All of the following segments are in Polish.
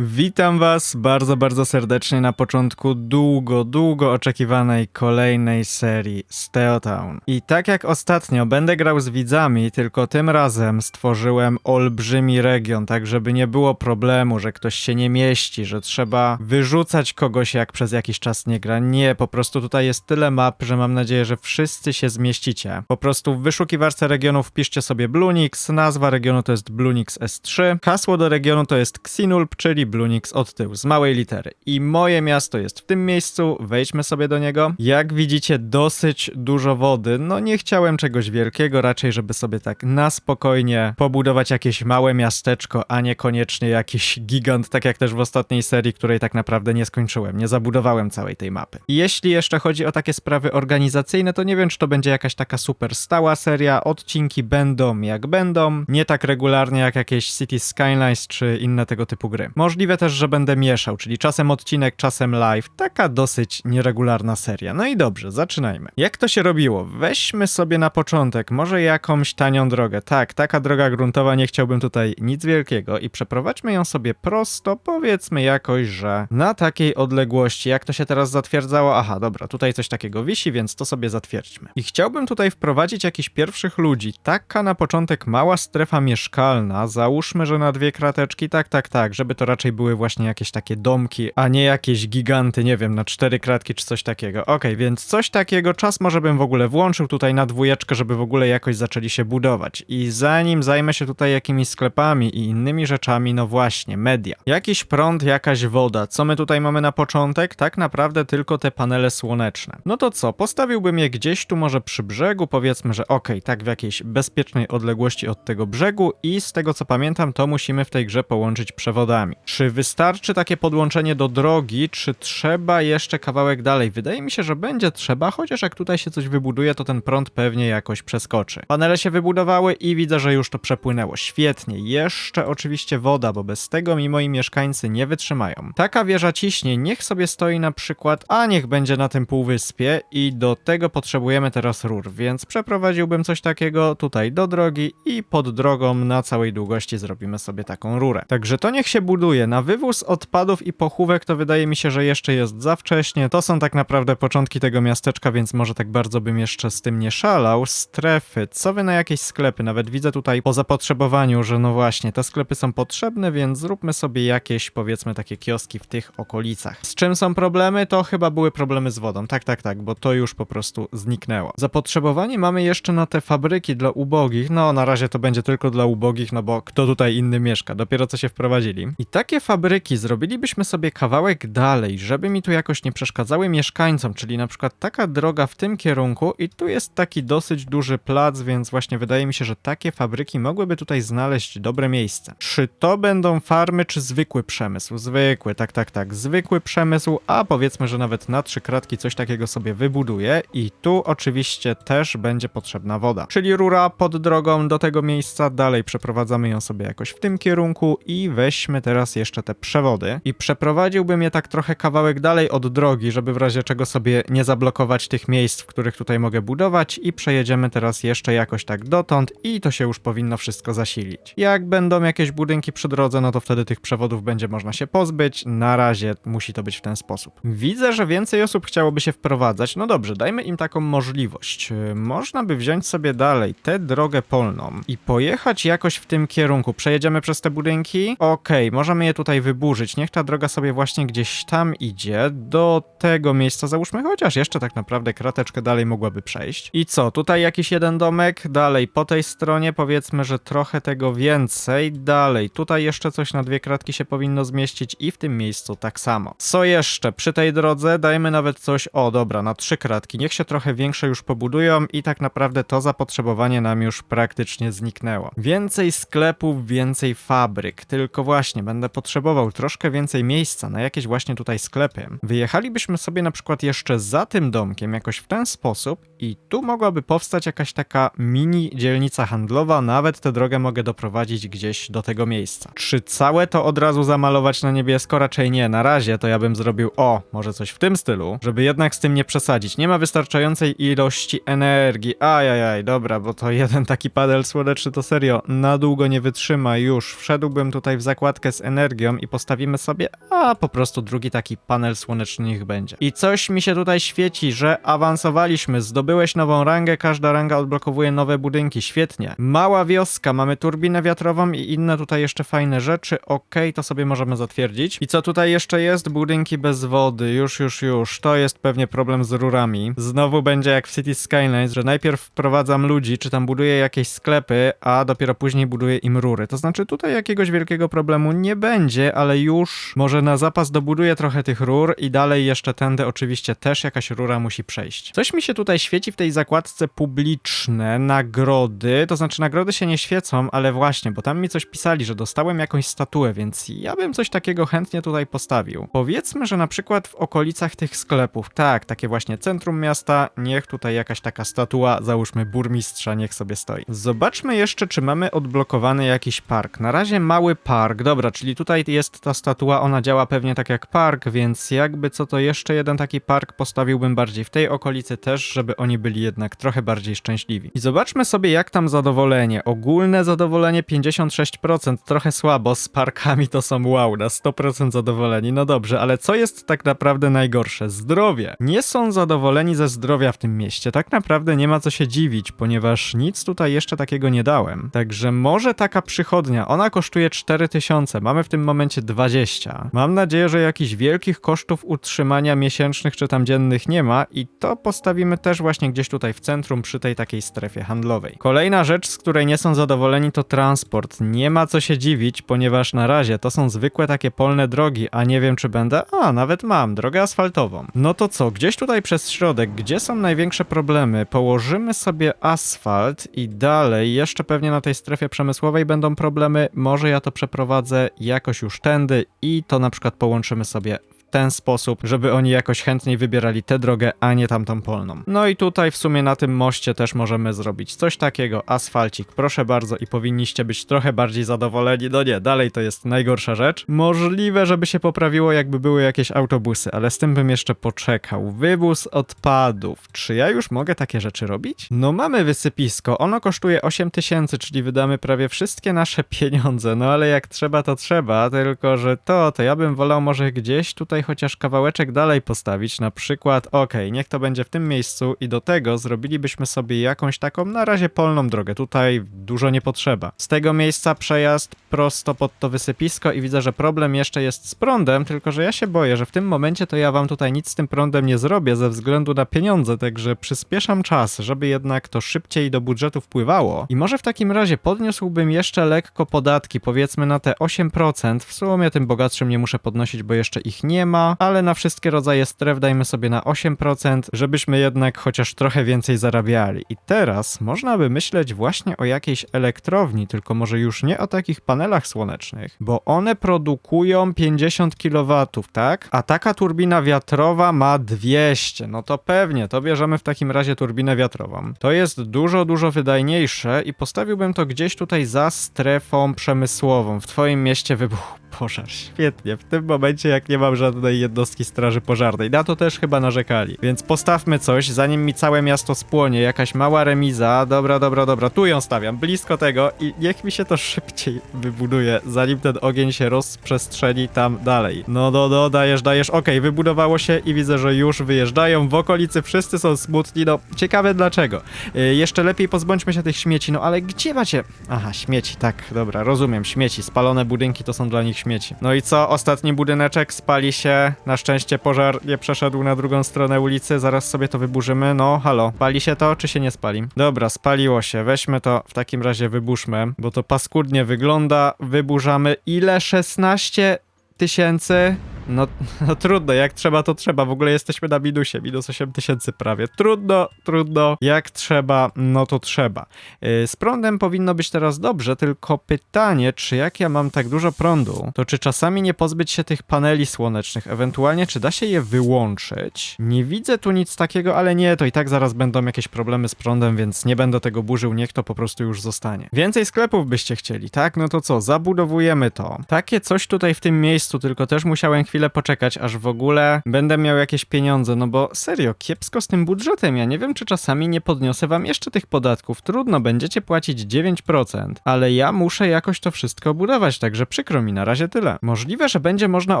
Witam Was bardzo, bardzo serdecznie na początku długo, długo oczekiwanej kolejnej serii Steotown. I tak jak ostatnio będę grał z widzami, tylko tym razem stworzyłem olbrzymi region, tak żeby nie było problemu, że ktoś się nie mieści, że trzeba wyrzucać kogoś jak przez jakiś czas nie gra. Nie, po prostu tutaj jest tyle map, że mam nadzieję, że wszyscy się zmieścicie. Po prostu w wyszukiwarce regionów wpiszcie sobie Blunix, nazwa regionu to jest Blunix S3, hasło do regionu to jest Xinulp, czyli Blunix od tyłu, z małej litery. I moje miasto jest w tym miejscu, wejdźmy sobie do niego. Jak widzicie, dosyć dużo wody. No nie chciałem czegoś wielkiego, raczej żeby sobie tak na spokojnie pobudować jakieś małe miasteczko, a niekoniecznie jakiś gigant, tak jak też w ostatniej serii, której tak naprawdę nie skończyłem, nie zabudowałem całej tej mapy. I Jeśli jeszcze chodzi o takie sprawy organizacyjne, to nie wiem, czy to będzie jakaś taka super stała seria. Odcinki będą jak będą, nie tak regularnie jak jakieś City Skylines czy inne tego typu gry. Możliwe też, że będę mieszał, czyli czasem odcinek, czasem live. Taka dosyć nieregularna seria. No i dobrze, zaczynajmy. Jak to się robiło? Weźmy sobie na początek może jakąś tanią drogę. Tak, taka droga gruntowa, nie chciałbym tutaj nic wielkiego i przeprowadźmy ją sobie prosto, powiedzmy jakoś, że na takiej odległości, jak to się teraz zatwierdzało, aha, dobra, tutaj coś takiego wisi, więc to sobie zatwierdźmy. I chciałbym tutaj wprowadzić jakichś pierwszych ludzi. Taka na początek mała strefa mieszkalna, załóżmy, że na dwie krateczki, tak, tak, tak, żeby to raczej były właśnie jakieś takie domki, a nie jakieś giganty, nie wiem, na cztery kratki czy coś takiego. Okej, więc coś takiego, czas może bym w ogóle włączył tutaj na dwójeczkę, żeby w ogóle jakoś zaczęli się budować. I zanim zajmę się tutaj jakimiś sklepami i innymi rzeczami, no właśnie, media. Jakiś prąd, jakaś woda. Co my tutaj mamy na początek? Tak naprawdę tylko te panele słoneczne. No to co, postawiłbym je gdzieś tu może przy brzegu, powiedzmy, że okej, tak w jakiejś bezpiecznej odległości od tego brzegu i z tego co pamiętam, to musimy w tej grze połączyć przewodami. Czy wystarczy takie podłączenie do drogi, czy trzeba jeszcze kawałek dalej? Wydaje mi się, że będzie trzeba, chociaż jak tutaj się coś wybuduje, to ten prąd pewnie jakoś przeskoczy. Panele się wybudowały i widzę, że już to przepłynęło. Świetnie. Jeszcze oczywiście woda, bo bez tego mi moi mieszkańcy nie wytrzymają. Taka wieża ciśnień niech sobie stoi na przykład, a niech będzie na tym półwyspie i do tego potrzebujemy teraz rur, więc przeprowadziłbym coś takiego tutaj do drogi i pod drogą na całej długości zrobimy sobie taką rurę. Także to niech się buduje. Na wywóz odpadów i pochówek to wydaje mi się, że jeszcze jest za wcześnie. To są tak naprawdę początki tego miasteczka, więc może tak bardzo bym jeszcze z tym nie szalał. Strefy, co wy na jakieś sklepy? Nawet widzę tutaj po zapotrzebowaniu, że no właśnie, te sklepy są potrzebne, więc zróbmy sobie jakieś, powiedzmy, takie kioski w tych okolicach. Z czym są problemy? To chyba były problemy z wodą. Tak, tak, tak, bo to już po prostu zniknęło. Zapotrzebowanie mamy jeszcze na te fabryki dla ubogich. No, na razie to będzie tylko dla ubogich, no bo kto tutaj inny mieszka? Dopiero co się wprowadzili. I takie fabryki zrobilibyśmy sobie kawałek dalej, żeby mi tu jakoś nie przeszkadzały mieszkańcom, czyli na przykład taka droga w tym kierunku i tu jest taki dosyć duży plac, więc właśnie wydaje mi się, że takie fabryki mogłyby tutaj znaleźć dobre miejsce. Czy to będą farmy, czy zwykły przemysł? Zwykły, tak, tak, tak, zwykły przemysł, a powiedzmy, że nawet na trzy kratki coś takiego sobie wybuduję i tu oczywiście też będzie potrzebna woda. Czyli rura pod drogą do tego miejsca, dalej przeprowadzamy ją sobie jakoś w tym kierunku i weźmy teraz jeszcze te przewody i przeprowadziłbym je tak trochę kawałek dalej od drogi, żeby w razie czego sobie nie zablokować tych miejsc, w których tutaj mogę budować i przejedziemy teraz jeszcze jakoś tak dotąd i to się już powinno wszystko zasilić. Jak będą jakieś budynki przy drodze, no to wtedy tych przewodów będzie można się pozbyć. Na razie musi to być w ten sposób. Widzę, że więcej osób chciałoby się wprowadzać. No dobrze, dajmy im taką możliwość. Yy, Można by wziąć sobie dalej tę drogę polną i pojechać jakoś w tym kierunku. Przejedziemy przez te budynki? Okej, możemy je tutaj wyburzyć. Niech ta droga sobie właśnie gdzieś tam idzie. Do tego miejsca załóżmy chociaż jeszcze tak naprawdę krateczkę dalej mogłaby przejść. I co, tutaj jakiś jeden domek? Dalej, po tej stronie powiedzmy, że trochę tego więcej. Dalej, tutaj jeszcze coś na dwie kratki się powinno zmieścić i w tym miejscu tak samo. Co jeszcze? Przy tej drodze dajmy nawet coś, o dobra, na trzy kratki. Niech się trochę większe już pobudują i tak naprawdę to zapotrzebowanie nam już praktycznie zniknęło. Więcej sklepów, więcej fabryk, tylko właśnie będę potrzebował troszkę więcej miejsca na jakieś właśnie tutaj sklepy. Wyjechalibyśmy sobie na przykład jeszcze za tym domkiem jakoś w ten sposób i tu mogłaby powstać jakaś taka mini dzielnica handlowa, nawet tę drogę mogę doprowadzić gdzieś do tego miejsca. Czy całe to od razu zamalować na niebiesko? Raczej nie. Na razie to ja bym zrobił, o, może coś w tym stylu, żeby jednak z tym nie przesadzić. Nie ma wystarczającej ilości energii. Ajajaj, dobra, bo to jeden taki padel słoneczny to serio na długo nie wytrzyma już. Wszedłbym tutaj w zakładkę z energią energią i postawimy sobie, a po prostu drugi taki panel słoneczny niech będzie. I coś mi się tutaj świeci, że awansowaliśmy, zdobyłeś nową rangę, każda ranga odblokowuje nowe budynki, świetnie. Mała wioska, mamy turbinę wiatrową i inne tutaj jeszcze fajne rzeczy, okej, to sobie możemy zatwierdzić. I co tutaj jeszcze jest? Budynki bez wody, już, już, już, to jest pewnie problem z rurami. Znowu będzie jak w City Skylines, że najpierw wprowadzam ludzi, czy tam buduję jakieś sklepy, a dopiero później buduję im rury. To znaczy tutaj jakiegoś wielkiego problemu nie będzie, ale już może na zapas dobuduję trochę tych rur i dalej jeszcze tędy oczywiście też jakaś rura musi przejść. Coś mi się tutaj świeci w tej zakładce publiczne, nagrody, to znaczy nagrody się nie świecą, ale właśnie, bo tam mi coś pisali, że dostałem jakąś statuę, więc ja bym coś takiego chętnie tutaj postawił. Powiedzmy, że na przykład w okolicach tych sklepów, tak, takie właśnie centrum miasta, niech tutaj jakaś taka statua, załóżmy burmistrza, niech sobie stoi. Zobaczmy jeszcze, czy mamy odblokowany jakiś park. Na razie mały park, dobra, czyli tutaj jest ta statua, ona działa pewnie tak jak park, więc jakby co to jeszcze jeden taki park postawiłbym bardziej w tej okolicy też, żeby oni byli jednak trochę bardziej szczęśliwi. I zobaczmy sobie, jak tam zadowolenie. Ogólne zadowolenie 56%, trochę słabo, z parkami to są wow, na 100% zadowoleni. No dobrze, ale co jest tak naprawdę najgorsze? Zdrowie. Nie są zadowoleni ze zdrowia w tym mieście. Tak naprawdę nie ma co się dziwić, ponieważ nic tutaj jeszcze takiego nie dałem. Także może taka przychodnia, ona kosztuje 4000, mamy w tym momencie 20. Mam nadzieję, że jakichś wielkich kosztów utrzymania miesięcznych czy tam dziennych nie ma i to postawimy też właśnie gdzieś tutaj w centrum przy tej takiej strefie handlowej. Kolejna rzecz, z której nie są zadowoleni to transport. Nie ma co się dziwić, ponieważ na razie to są zwykłe takie polne drogi, a nie wiem czy będę... A, nawet mam, drogę asfaltową. No to co, gdzieś tutaj przez środek, gdzie są największe problemy? Położymy sobie asfalt i dalej, jeszcze pewnie na tej strefie przemysłowej będą problemy, może ja to przeprowadzę jakoś już tędy i to na przykład połączymy sobie ten sposób, żeby oni jakoś chętniej wybierali tę drogę, a nie tamtą polną. No i tutaj w sumie na tym moście też możemy zrobić coś takiego, asfalcik, proszę bardzo i powinniście być trochę bardziej zadowoleni. No nie, dalej to jest najgorsza rzecz. Możliwe, żeby się poprawiło, jakby były jakieś autobusy, ale z tym bym jeszcze poczekał. Wywóz odpadów. Czy ja już mogę takie rzeczy robić? No mamy wysypisko, ono kosztuje 8 tysięcy, czyli wydamy prawie wszystkie nasze pieniądze, no ale jak trzeba, to trzeba, tylko że to, to ja bym wolał może gdzieś tutaj chociaż kawałeczek dalej postawić, na przykład, okej, niech to będzie w tym miejscu i do tego zrobilibyśmy sobie jakąś taką na razie polną drogę, tutaj dużo nie potrzeba. Z tego miejsca przejazd prosto pod to wysypisko i widzę, że problem jeszcze jest z prądem, tylko że ja się boję, że w tym momencie to ja wam tutaj nic z tym prądem nie zrobię ze względu na pieniądze, także przyspieszam czas, żeby jednak to szybciej do budżetu wpływało. I może w takim razie podniósłbym jeszcze lekko podatki, powiedzmy na te 8%. W sumie tym bogatszym nie muszę podnosić, bo jeszcze ich nie ma, ale na wszystkie rodzaje stref dajmy sobie na 8%, żebyśmy jednak chociaż trochę więcej zarabiali. I teraz można by myśleć właśnie o jakiejś elektrowni, tylko może już nie o takich panelach słonecznych, bo one produkują 50 kW, tak? A taka turbina wiatrowa ma 200. No to pewnie, to bierzemy w takim razie turbinę wiatrową. To jest dużo, dużo wydajniejsze i postawiłbym to gdzieś tutaj za strefą przemysłową. W twoim mieście wybuchł pożar. Świetnie. W tym momencie, jak nie mam żadnej jednostki straży pożarnej. Na to też chyba narzekali. Więc postawmy coś, zanim mi całe miasto spłonie. Jakaś mała remiza. Dobra, dobra, dobra. Tu ją stawiam. Blisko tego i niech mi się to szybciej wybuduje, zanim ten ogień się rozprzestrzeni tam dalej. No, no, no, dajesz, dajesz. Okej, wybudowało się i widzę, że już wyjeżdżają. W okolicy wszyscy są smutni. No, ciekawe dlaczego. Y, jeszcze lepiej pozbądźmy się tych śmieci. No, ale gdzie macie... Aha, śmieci, tak, dobra, rozumiem. Śmieci. Spalone budynki to są dla nich śmieci. No i co? Ostatni budyneczek spali się. Na szczęście pożar nie przeszedł na drugą stronę ulicy. Zaraz sobie to wyburzymy. No, halo. Pali się to, czy się nie spali? Dobra, spaliło się. Weźmy to w takim razie wyburzmy, bo to paskudnie wygląda. Wyburzamy. Ile? 16 tysięcy? No, no trudno, jak trzeba, to trzeba. W ogóle jesteśmy na minusie, minus 8 tysięcy prawie. Trudno, trudno. Jak trzeba, no to trzeba. Yy, z prądem powinno być teraz dobrze, tylko pytanie, czy jak ja mam tak dużo prądu, to czy czasami nie pozbyć się tych paneli słonecznych, ewentualnie czy da się je wyłączyć? Nie widzę tu nic takiego, ale nie, to i tak zaraz będą jakieś problemy z prądem, więc nie będę tego burzył, niech to po prostu już zostanie. Więcej sklepów byście chcieli, tak? No to co, zabudowujemy to. Takie coś tutaj w tym miejscu, tylko też musiałem chwilę chwilę poczekać, aż w ogóle będę miał jakieś pieniądze, no bo serio, kiepsko z tym budżetem. Ja nie wiem, czy czasami nie podniosę wam jeszcze tych podatków. Trudno, będziecie płacić 9%, ale ja muszę jakoś to wszystko budować, także przykro mi, na razie tyle. Możliwe, że będzie można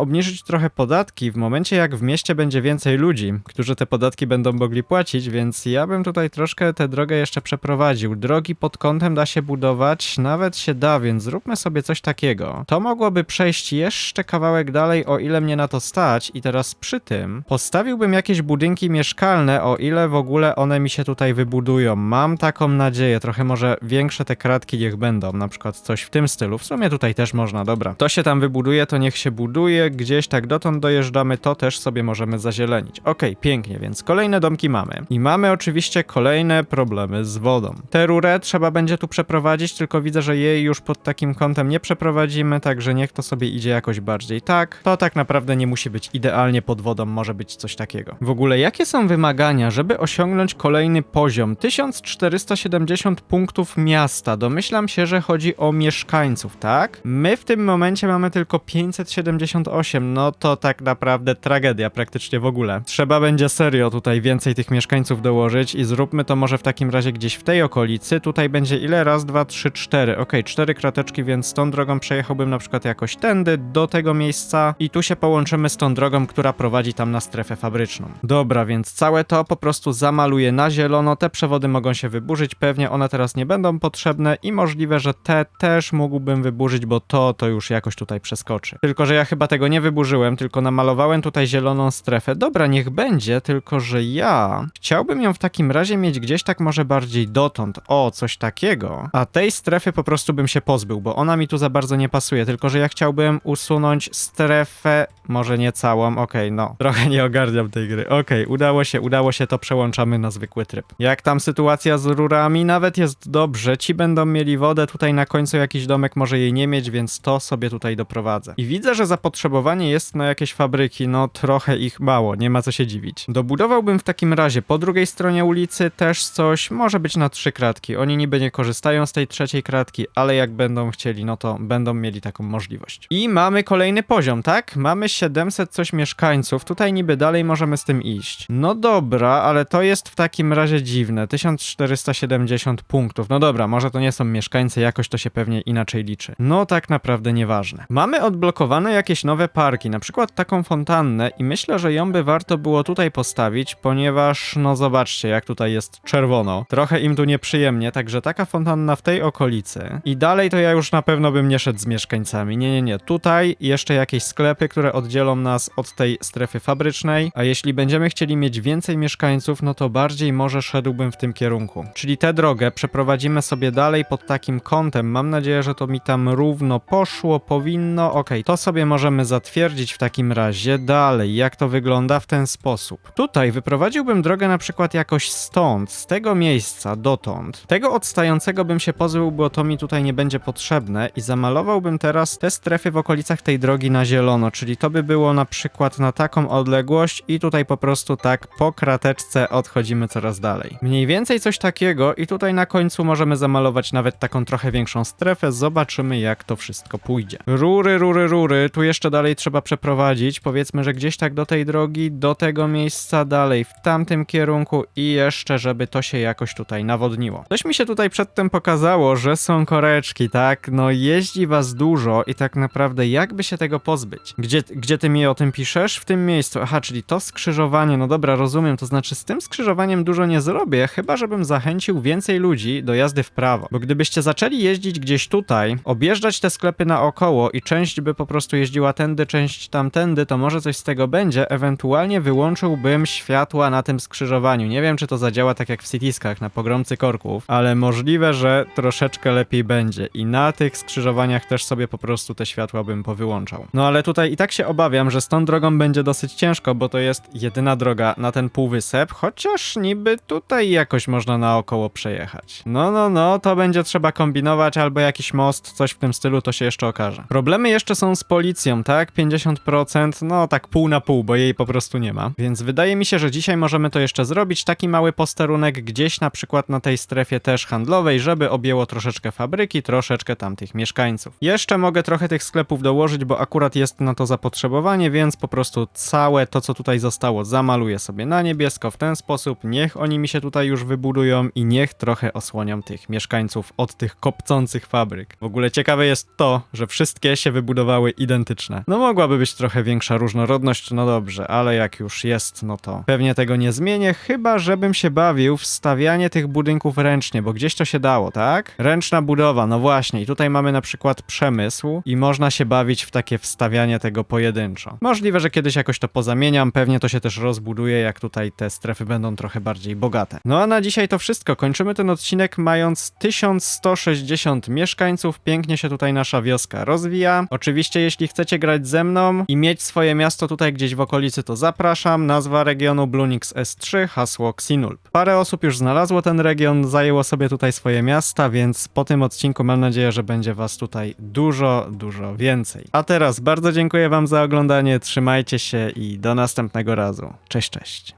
obniżyć trochę podatki w momencie, jak w mieście będzie więcej ludzi, którzy te podatki będą mogli płacić, więc ja bym tutaj troszkę tę drogę jeszcze przeprowadził. Drogi pod kątem da się budować, nawet się da, więc zróbmy sobie coś takiego. To mogłoby przejść jeszcze kawałek dalej, o ile mnie na to stać i teraz przy tym postawiłbym jakieś budynki mieszkalne, o ile w ogóle one mi się tutaj wybudują. Mam taką nadzieję, trochę może większe te kratki niech będą, na przykład coś w tym stylu. W sumie tutaj też można, dobra. To się tam wybuduje, to niech się buduje, gdzieś tak dotąd dojeżdżamy, to też sobie możemy zazielenić. Okej, pięknie, więc kolejne domki mamy. I mamy oczywiście kolejne problemy z wodą. Tę rurę trzeba będzie tu przeprowadzić, tylko widzę, że jej już pod takim kątem nie przeprowadzimy, także niech to sobie idzie jakoś bardziej tak. To tak naprawdę nie musi być idealnie pod wodą, może być coś takiego. W ogóle, jakie są wymagania, żeby osiągnąć kolejny poziom? 1470 punktów miasta. Domyślam się, że chodzi o mieszkańców, tak? My w tym momencie mamy tylko 578, no to tak naprawdę tragedia praktycznie w ogóle. Trzeba będzie serio tutaj więcej tych mieszkańców dołożyć i zróbmy to może w takim razie gdzieś w tej okolicy. Tutaj będzie ile? Raz, dwa, trzy, cztery. Okej, cztery krateczki, więc tą drogą przejechałbym na przykład jakoś tędy do tego miejsca i tu się połączymy z tą drogą, która prowadzi tam na strefę fabryczną. Dobra, więc całe to po prostu zamaluję na zielono. Te przewody mogą się wyburzyć, pewnie one teraz nie będą potrzebne i możliwe, że te też mógłbym wyburzyć, bo to to już jakoś tutaj przeskoczy. Tylko, że ja chyba tego nie wyburzyłem, tylko namalowałem tutaj zieloną strefę. Dobra, niech będzie, tylko że ja chciałbym ją w takim razie mieć gdzieś tak może bardziej dotąd. O, coś takiego. A tej strefy po prostu bym się pozbył, bo ona mi tu za bardzo nie pasuje, tylko że ja chciałbym usunąć strefę, może nie całą, okej, no. Trochę nie ogarniam tej gry. Okej, udało się, udało się, to przełączamy na zwykły tryb. Jak tam sytuacja z rurami? Nawet jest dobrze, ci będą mieli wodę, tutaj na końcu jakiś domek może jej nie mieć, więc to sobie tutaj doprowadzę. I widzę, że zapotrzebowanie jest na jakieś fabryki, no trochę ich mało, nie ma co się dziwić. Dobudowałbym w takim razie po drugiej stronie ulicy też coś, może być na trzy kratki. Oni niby nie korzystają z tej trzeciej kratki, ale jak będą chcieli, no to będą mieli taką możliwość. I mamy kolejny poziom, tak? Mamy 700 coś mieszkańców, tutaj niby dalej możemy z tym iść. No dobra, ale to jest w takim razie dziwne. 1470 punktów. No dobra, może to nie są mieszkańcy, jakoś to się pewnie inaczej liczy. No tak naprawdę nieważne. Mamy odblokowane jakieś nowe parki, na przykład taką fontannę i myślę, że ją by warto było tutaj postawić, ponieważ no zobaczcie, jak tutaj jest czerwono. Trochę im tu nieprzyjemnie, także taka fontanna w tej okolicy. I dalej to ja już na pewno bym nie szedł z mieszkańcami. Nie, nie, nie. Tutaj jeszcze jakieś sklepy, które oddzielą nas od tej strefy fabrycznej, a jeśli będziemy chcieli mieć więcej mieszkańców, no to bardziej może szedłbym w tym kierunku. Czyli tę drogę przeprowadzimy sobie dalej pod takim kątem. Mam nadzieję, że to mi tam równo poszło, powinno. Okej, to sobie możemy zatwierdzić w takim razie. Dalej, jak to wygląda w ten sposób. Tutaj wyprowadziłbym drogę na przykład jakoś stąd, z tego miejsca dotąd. Tego odstającego bym się pozbył, bo to mi tutaj nie będzie potrzebne i zamalowałbym teraz te strefy w okolicach tej drogi na zielono, czyli to by było na przykład na taką odległość i tutaj po prostu tak po krateczce odchodzimy coraz dalej. Mniej więcej coś takiego i tutaj na końcu możemy zamalować nawet taką trochę większą strefę, zobaczymy jak to wszystko pójdzie. Rury, rury, rury, tu jeszcze dalej trzeba przeprowadzić, powiedzmy, że gdzieś tak do tej drogi, do tego miejsca dalej, w tamtym kierunku i jeszcze, żeby to się jakoś tutaj nawodniło. Coś mi się tutaj przedtem pokazało, że są koreczki, tak? No jeździ was dużo i tak naprawdę jakby się tego pozbyć? Gdzie, gdzie ty mi o tym piszesz? W tym miejscu. Aha, czyli to skrzyżowanie, no dobra, rozumiem, to znaczy z tym skrzyżowaniem dużo nie zrobię, chyba żebym zachęcił więcej ludzi do jazdy w prawo. Bo gdybyście zaczęli jeździć gdzieś tutaj, objeżdżać te sklepy naokoło i część by po prostu jeździła tędy, część tamtędy, to może coś z tego będzie. Ewentualnie wyłączyłbym światła na tym skrzyżowaniu. Nie wiem, czy to zadziała tak jak w Citiskach na pogromcy korków, ale możliwe, że troszeczkę lepiej będzie. I na tych skrzyżowaniach też sobie po prostu te światła bym powyłączał. No ale tutaj i tak się obawiam, że z tą drogą będzie dosyć ciężko, bo to jest jedyna droga na ten półwysep, chociaż niby tutaj jakoś można naokoło przejechać. No, no, no, to będzie trzeba kombinować, albo jakiś most, coś w tym stylu, to się jeszcze okaże. Problemy jeszcze są z policją, tak? 50%, no tak pół na pół, bo jej po prostu nie ma. Więc wydaje mi się, że dzisiaj możemy to jeszcze zrobić, taki mały posterunek gdzieś na przykład na tej strefie też handlowej, żeby objęło troszeczkę fabryki, troszeczkę tamtych mieszkańców. Jeszcze mogę trochę tych sklepów dołożyć, bo akurat jest na to zapotrzebowanie zapotrzebowanie, więc po prostu całe to, co tutaj zostało, zamaluję sobie na niebiesko w ten sposób. Niech oni mi się tutaj już wybudują i niech trochę osłonią tych mieszkańców od tych kopcących fabryk. W ogóle ciekawe jest to, że wszystkie się wybudowały identyczne. No mogłaby być trochę większa różnorodność, no dobrze, ale jak już jest, no to pewnie tego nie zmienię, chyba żebym się bawił w stawianie tych budynków ręcznie, bo gdzieś to się dało, tak? Ręczna budowa, no właśnie, i tutaj mamy na przykład przemysł i można się bawić w takie wstawianie tego pojedynczo. Możliwe, że kiedyś jakoś to pozamieniam, pewnie to się też rozbuduje, jak tutaj te strefy będą trochę bardziej bogate. No a na dzisiaj to wszystko. Kończymy ten odcinek mając 1160 mieszkańców. Pięknie się tutaj nasza wioska rozwija. Oczywiście, jeśli chcecie grać ze mną i mieć swoje miasto tutaj gdzieś w okolicy, to zapraszam. Nazwa regionu Blunix S3, hasło Xinulp. Parę osób już znalazło ten region, zajęło sobie tutaj swoje miasta, więc po tym odcinku mam nadzieję, że będzie was tutaj dużo, dużo więcej. A teraz bardzo dziękuję wam za oglądanie, trzymajcie się i do następnego razu. Cześć, cześć.